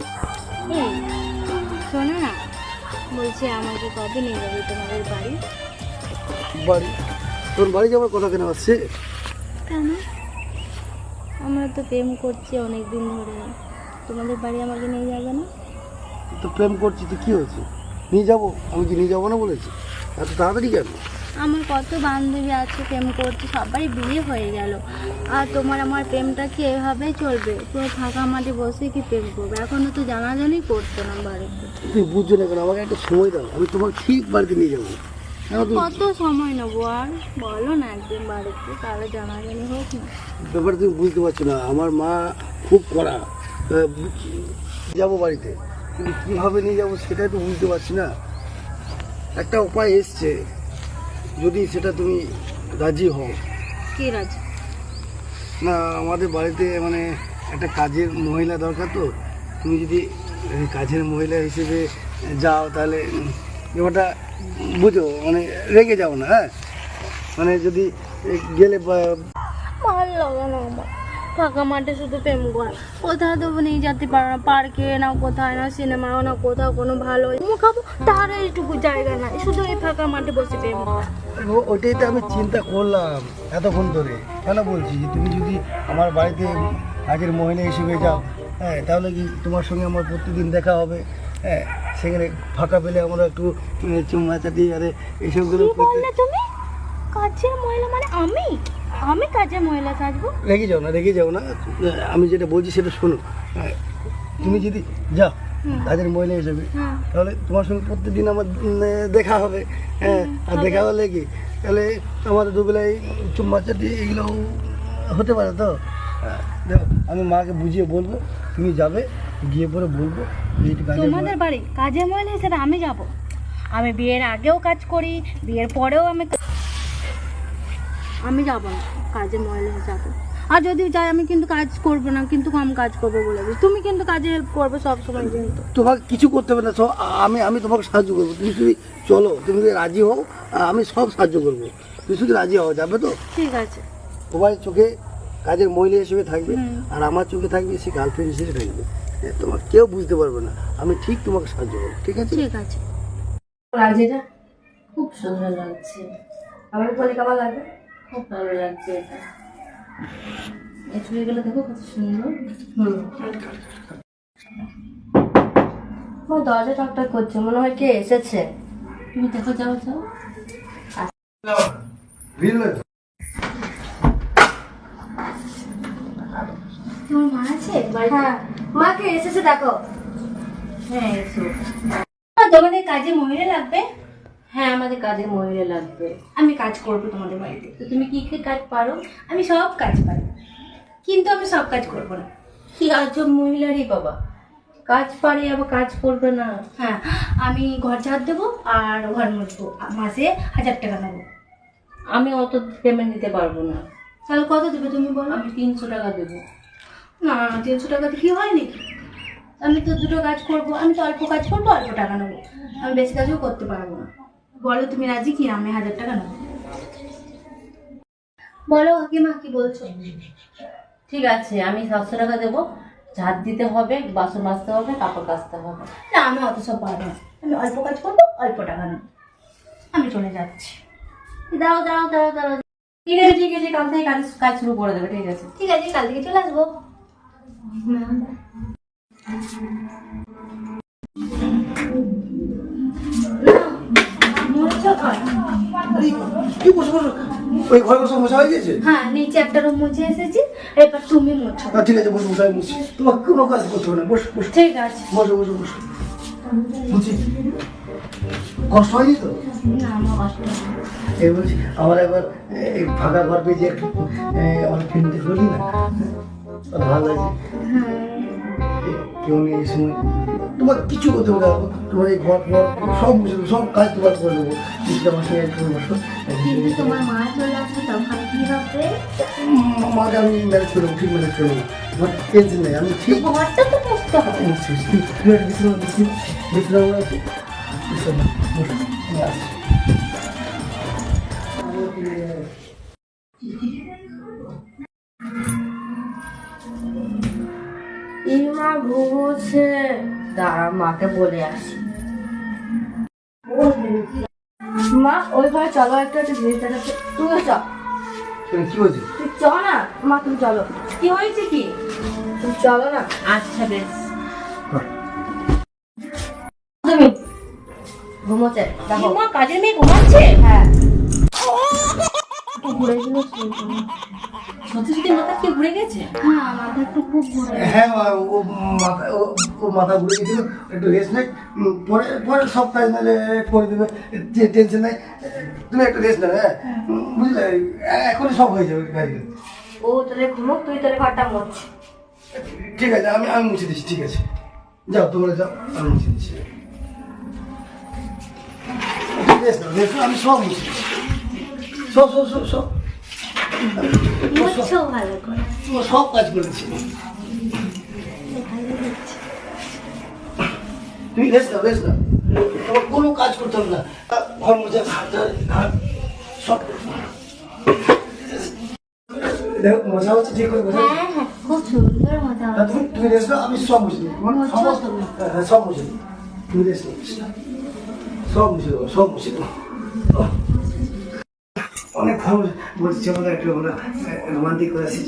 এই শোনো না বলছি আমাকে কবে নিয়ে যাবে তোমাদের বাড়ি? বাড়ি? তোর বাড়ি যাওয়ার কথা কেন আসছে কেন? আমরা তো প্রেম করছি অনেক দিন ধরে। তোমাদের বাড়ি আমাকে নিয়ে যাবে না? তো প্রেম করছি তো কী হয়েছে? নিয়ে যাব? আমি কি নিয়ে যাব না বলেছি? এত তাড়াতাড়ি কেন? আমার কত বান্ধবী আছে প্রেম করছে সবারই বিয়ে হয়ে গেল। আর তোমার আমার প্রেমটা কি এভাবেই চলবে? পুরো ফাঁকা মাঠে বসে কি প্রেম করবে? এখনও তো জানাজানি করতো না বাড়িতে। তুই বুঝছ না কেন? আমাকে একটা সময় দাও। আমি তোমাকে ঠিক বাড়িতে নিয়ে যাব। কত সময় নেব আর? বলো না একদিন বাড়িতে তাহলে জানাজানি হোক না। ব্যাপারটা তুমি বুঝতে পারছ না। আমার মা খুব কড়া। যাব বাড়িতে। কিন্তু কীভাবে নিয়ে যাব সেটাই তো বুঝতে পারছি না। একটা উপায় এসছে। যদি সেটা তুমি রাজি হও। কি রাজি? না আমাদের বাড়িতে মানে একটা কাজের মহিলা দরকার তো। তুমি যদি কাজের মহিলা হিসেবে যাও তাহলে ব্যাপারটা বুঝো মানে রেগে যাও না হ্যাঁ? মানে যদি গেলে ভালো লাগে না আমার। ফাঁকা মাঠে শুধু প্রেম করা। কোথাও তো নিয়ে যেতে পারো না পার্কে না কোথায় না সিনেমাও না কোথাও কোনো ভালো। খাব তার এইটুকু জায়গা নাই শুধু এই ফাঁকা মাঠে বসে প্রেম করা। ওটাই তো আমি চিন্তা করলাম এতক্ষণ ধরে। কেন বলছি যে তুমি যদি আমার বাড়িতে কাজের মহিলা হিসেবে যাও হ্যাঁ তাহলে কি তোমার সঙ্গে আমার প্রতিদিন দেখা হবে? হ্যাঁ সেখানে ফাঁকা পেলে আমরা একটু চুম্মা চাটি আরে এইসবগুলো কি করতে বললে তুমি? কাজের মহিলা মানে আমি? আমি কাজের মহিলা সাজবো। রেগে যাও না রেগে যাও না। আমি যেটা বলছি সেটা শোনো। হ্যাঁ, তুমি যদি যাও কাজের মহিলা হিসেবে হ্যাঁ। তাহলে তোমার সঙ্গে প্রত্যেকদিন আমার দেখা হবে। হ্যাঁ আর দেখা হলে কি? তাহলে আমাদের দুবেলায় চুম্মা চাটি এগুলো হতে পারে তো? হ্যাঁ, দেখো আমি মাকে বুঝিয়ে বলব তুমি যাবে গিয়ে পরে বলব তোমাদের বাড়ি কাজের মহিলা হিসেবে আমি যাব। আমি বিয়ের আগেও কাজ করি বিয়ের পরেও আমি আমি যাব না কাজের মহিলা হিসাবে আর যদি যাই আমি কিন্তু কাজ করব না কিন্তু কম কাজ করব বলে। তুমি কিন্তু কাজে হেল্প করবে সব সময় কিন্তু। তোমাকে কিছু করতে হবে না সব আমি আমি তোমাকে সাহায্য করব। তুমি শুধু চলো তুমি যদি রাজি হও আমি সব সাহায্য করব। তুমি শুধু রাজি হওয়া যাবে তো? ঠিক আছে। তোমার চোখে কাজের মহিলা হিসেবে থাকবে আর আমার চোখে থাকবে সে গার্লফ্রেন্ড হিসেবে থাকবে। তোমার কেউ বুঝতে পারবে না। আমি ঠিক তোমাকে সাহায্য করব ঠিক আছে? ঠিক আছে। এটা খুব সুন্দর লাগছে। আমার কেমন লাগবে। খুব ভালো লাগছে এটা। এই চুড়িগুলো দেখো কত সুন্দর। হুম। আমার দরজা টকটক করছে মনে হয় কে এসেছে। তুমি দেখো যাও যাও। তোমার মা আছে? হ্যাঁ। মা কে এসেছে দেখো। হ্যাঁ এসো। তোমাদের কাজে মহিলা লাগবে? হ্যাঁ আমাদের কাজের মহিলা লাগবে। আমি কাজ করব তোমাদের বাড়িতে। তো তুমি কী কী কাজ পারো? আমি সব কাজ পারি। কিন্তু আমি সব কাজ করব না। কি আজব মহিলারই বাবা। কাজ পারে, আবার কাজ করবে না। হ্যাঁ আমি ঘর ঝাড় দেবো আর ঘর মুছবো। মাসে হাজার টাকা নেব। আমি অত পেমেন্ট দিতে পারব না। তাহলে কত দেবে তুমি বলো? আমি তিনশো টাকা দেবো। না, তিনশো টাকাতে কি হয় নাকি? আমি তো দুটো কাজ করব। আমি তো অল্প কাজ করব, অল্প টাকা নেব। আমি বেশি কাজও করতে পারব না। বলো তুমি রাজি কি? আমি হাজার টাকা নেব। বলো কাকিমা কি বলছো? ঠিক আছে আমি সাতশো টাকা দেবো। ঝাড় দিতে হবে বাসন মাজতে হবে কাপড় কাচতে হবে। না আমি অত সব পারব না। আমি অল্প কাজ করব অল্প টাকা নেব। আমি চলে যাচ্ছি। দাও দাও দাও দাও। ঠিক আছে ঠিক আছে কাল থেকে কাজ কাজ শুরু করে দেবে ঠিক আছে। ঠিক আছে কাল থেকে চলে আসব। কি বসে বসো ওই ঘরে বসে মশা হয়ে গেছে? হ্যাঁ নিচে একটা রুম মুছে এসেছি এবার তুমি মুছো। না ঠিক আছে বসে বসে আমি মুছি। তোমার কোনো কাজ করতে হবে না বসো বসো। ঠিক আছে। বসো বসো বসো। মুছি। কষ্ট হয়নি তো। এই বলছি আমার একবার এই ফাঁকা ঘর পেয়েছি একটু আমার ফিল্মতে করি না? ভালো লাগছে। কেউ নেই এই সময়। তোমার কিছু করতে হবে তোমার এই ঘর ঘর সব মুছে সব কাজ তোমার করে দেবো। তুমি আমার সঙ্গে একটু বসো। মাকে আমি ম্যানেজ করে ঠিক ম্যানেজ করে দেবো তোমার টেনশন নেই আমি ঠিক বিশ্রাম বিশ্রাম বিশ্রাম বসো। ইমা ঘুমোচ্ছে। দাঁড়া মাকে বলে আসি। মা ওই ঘরে চলো একটু একটা জিনিস দেখাচ্ছে। তুমিও চ। শোন, কি বলছিস? তুই চ না। মা তুমি চলো। কি হয়েছে কি? তুমি চলো না। আচ্ছা বেশ। তুমি ঘুমোচ্ছে দেখো। মা কাজের মেয়ে ঘুমাচ্ছে? হ্যাঁ। ঘুরে গেল সত্যি সত্যি মাথা কি ঘুরে গেছে? হ্যাঁ আমাদের তো খুব ঘুরে হ্যাঁ ও মাথা ও ও মাথা ঘুরে গেছিল একটু রেস্ট নেই। পরে পরে সব কাজ নাহলে করে দেবে যে টেনশন নাই। তুমি একটু রেস্ট নেবে হ্যাঁ? বুঝলে? এখনই সব হয়ে যাবে গাড়ি ও তাহলে তুই তাহলে ঘরটা মোচ ঠিক আছে আমি আমি মুছে দিচ্ছি ঠিক আছে। যাও তোমরা যাও আমি মুছে দিচ্ছি। রেস্ট নাও রেস্ট নাও, আমি সব মুছে দিচ্ছি। সব সব সব সব মুছছেও ভালো করে ও সব কাজ করেছি তুমি রেস্ট নাও তোমার কোনো কাজ করতে হবে না। ঘর হাত হাত সব দেখো মশা হচ্ছে ঠিক করে বসে। হ্যাঁ হ্যাঁ খুব সুন্দর মজা তা তুমি তুমি রেস্ট নাও আমি সব দিই সমস্ত হ্যাঁ, সব দিই তুমি রেস্ট সব মুছে সব ওহ। অনেক ভালো বলছি না একটু আমরা রোমান্টিক করে আসি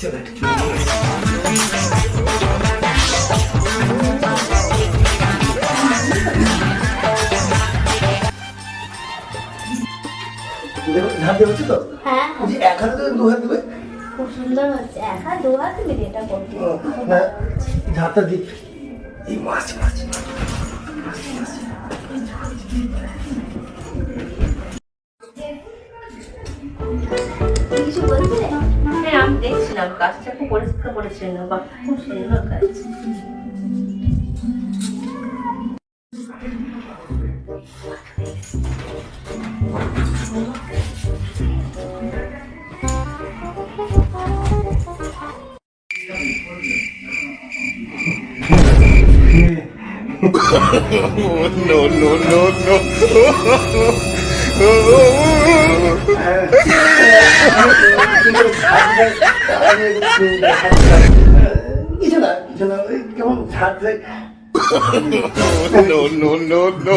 চলো ধান দিয়ে হচ্ছে তো? হ্যাঁ। এক হাতে তো দু হাত দেবে? খুব সুন্দর হচ্ছে। একা দু হাত তুমি এটা করতে। না ঝাঁটা দিই এই মাছ মাছ মাছ, মাছ, মাছ। কিছু বলছিলে হ্যাঁ আমি দেখছিলাম কাজটা খুব পরিষ্কার পরিচ্ছন্ন বা খুব সুন্দর কাজ no, no, no, no. কিছু না কিছু না কেমন no, no, no, no.